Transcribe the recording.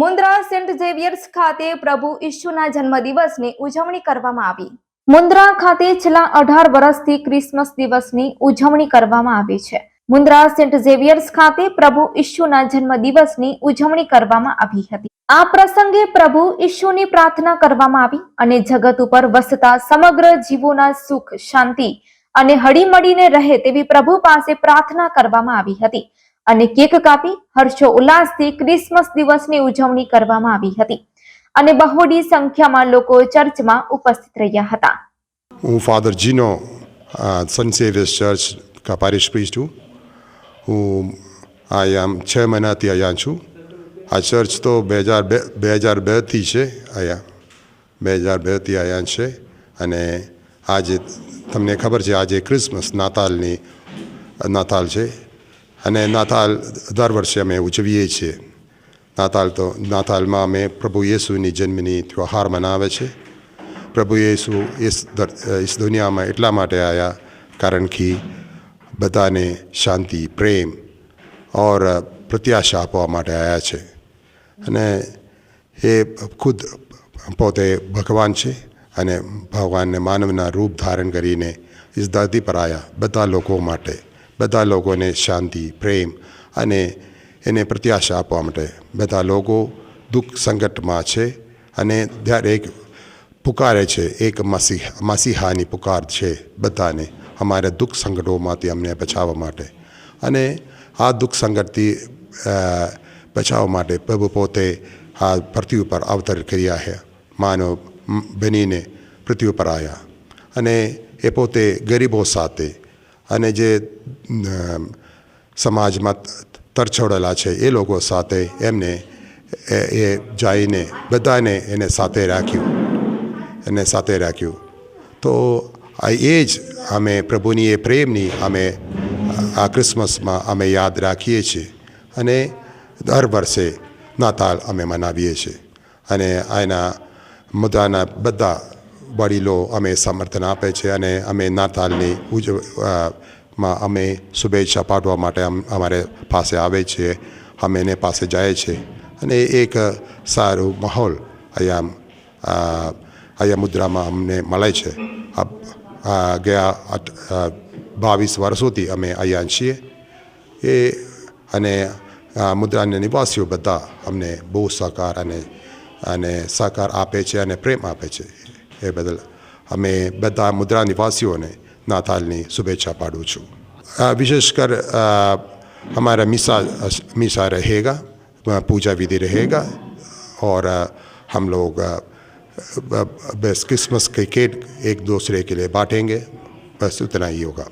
Mundra Saint Xavier's ખાતે પ્રભુ ઈશુના જન્મદિવસની ઉજવણી કરવામાં આવી. મુન્દ્રા ખાતે છેલ્લા અઢાર વર્ષથી ક્રિસમસ દિવસની ઉજવણી કરવામાં આવી છે. મુન્દ્રા સેન્ટ ઝેવિયર્સ ખાતે પ્રભુ ઈશુના જન્મદિવસની ઉજવણી કરવામાં આવી હતી. આ પ્રસંગે પ્રભુ ઈશુની પ્રાર્થના કરવામાં આવી અને જગત ઉપર વસતા સમગ્ર જીવોના સુખ, શાંતિ અને હળીમળીને રહે તેવી પ્રભુ પાસે પ્રાર્થના કરવામાં આવી હતી. અને કેક કાપી હર્ષો ઉલ્લાસથી ક્રિસમસ દિવસની ઉજવણી કરવામાં આવી હતી. અને બહોળી સંખ્યામાં લોકો ચર્ચમાં ઉપસ્થિત રહ્યા હતા. હું ફાધર જીનો સન સેવિયર્સ ચર્ચ કા પારિશ પ્રીસ્ટ છું હું અહીંયા છ મહિનાથી અહીંયા છું. આ ચર્ચ તો બે હજાર બે બે હજાર બેથી છે અહીંયા. બે હજાર બેથી અહીંયા છે. અને આજે તમને ખબર છે, આજે ક્રિસમસ નાતાલની નાતાલ છે. અને નાતાલ દર વર્ષે અમે ઉજવીએ છીએ. નાતાલ તો નાતાલમાં અમે પ્રભુ યેસુની જન્મની ત્યોહાર મનાવે છે. પ્રભુ યેસુ ઇસ દુનિયામાં એટલા માટે આવ્યા કારણ કે બધાને શાંતિ, પ્રેમ ઓર પ્રત્યાશા આપવા માટે આવ્યા છે. અને એ ખુદ પોતે ભગવાન છે અને ભગવાનને માનવના રૂપ ધારણ કરીને ઇસ ધરતી પર આવ્યા બધા લોકો માટે. બધા લોકોને શાંતિ પ્રેમ અને એને પ્રત્યાશા આપવા માટે બધા લોકો દુઃખ સંકટમાં છે અને દરેક પુકારે છે. એક મસીહ મસીહાની પુકાર છે બધાને. અમારા દુઃખ સંકટોમાંથી અમને બચાવવા માટે. અને આ દુઃખ સંકટથી બચાવવા માટે પ્રભુ પોતે આ પૃથ્વી ઉપર અવતર કર્યા છે. માનવ બનીને પૃથ્વી ઉપર આવ્યા અને એ પોતે ગરીબો સાથે અને જે સમાજમાં તરછોડેલા છે, એ લોકો સાથે એમને એ જઈને, બધાને એને સાથે રાખ્યું. એને સાથે રાખ્યું. તો આ એ જ અમે પ્રભુની એ પ્રેમની અમે આ ક્રિસમસમાં અમે યાદ રાખીએ છીએ. અને દર વર્ષે નાતાલ અમે મનાવીએ છીએ. અને આના મુદ્દાના બધા વડીલો અમે સમર્થન આપે છે અને અમે નાતાલની ઉજવમાં અમે શુભેચ્છા પાઠવા માટે અમ- અમારે પાસે આવે છે. અમે એને પાસે જાય છે. અને એક સારું માહોલ અહીંયા અહીંયા મુદ્રામાં અમને મળે છે. ગયા બાવીસ વર્ષોથી અમે અહીંયા છીએ. એ, અને મુદ્રાના નિવાસીઓ બધા અમને બહુ સહકાર અને અને સહકાર આપે છે અને પ્રેમ આપે છે. એ બદલ અમે બધા મુદ્રા નિવાસીઓને નાતાલની શુભેચ્છા પાડું છું અ, વિશેષ કર અ, हमारा मिसा मिसा रहेगा अ, पूजा विधि रहेगा और अ, हम लोग अ, ब- बस क्रिसमस के केक एक दूसरे के लिए बांटेंगे बस उतना ही होगा